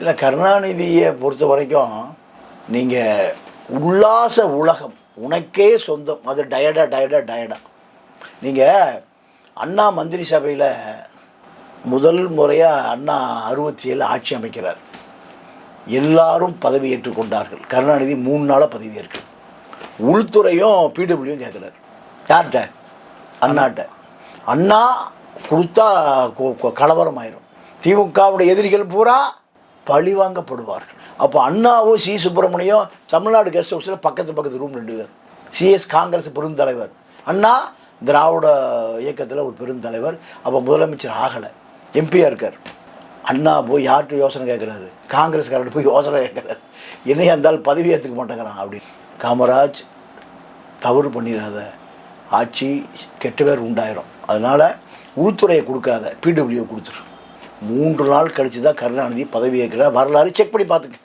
இல்லை கருணாநிதியை பொறுத்த வரைக்கும் நீங்கள் உல்லாச உலகம் உனக்கே சொந்தம். அது டயடா டயடா டயடா. நீங்கள் அண்ணா மந்திரி சபையில் முதல் முறையாக அண்ணா அறுபத்தி ஏழு ஆட்சி அமைக்கிறார். எல்லாரும் பதவி ஏற்றுக்கொண்டார்கள் கருணாநிதி மூணு நாளாக பதவியேற்று உள்துறையும் பிடபிள்யூ கேட்குறாரு. யார்கிட்ட? அண்ணாட்ட. அண்ணா கொடுத்தா கலவரம் ஆயிரும் திமுகவுடைய எதிரிகள் பூரா பழிவாங்கப்படுவார்கள். அப்போ அண்ணாவும் சி. சுப்பிரமணியம் தமிழ்நாடு கெஸ்ட் ஹவுஸில் பக்கத்து பக்கத்து ரூம் ரெண்டு பேர். சிஎஸ் காங்கிரஸ் பெருந்தலைவர். அண்ணா திராவிட இயக்கத்தில் ஒரு பெருந்தலைவர். அப்போ முதலமைச்சர் ஆகலை. எம்பியாக இருக்கார். அண்ணா போய் யார்கிட்ட யோசனை கேட்குறாரு காங்கிரஸ்காரர்கிட்ட போய் யோசனை கேட்குறாரு என்னையா இருந்தாலும் பதவி ஏற்றுக்க மாட்டேங்கிறான் அப்படின்னு. காமராஜ் தவறு பண்ணிடாத. ஆட்சி கெட்ட பேர் உண்டாயிரும். அதனால் உள்துறையை கொடுக்காத. பிடபிள்யூ கொடுத்துரு. மூன்று நாள் கழித்து தான் கருணாநிதி பதவியேற்கிறார் வரலாறு செக் பண்ணி பார்த்துங்க.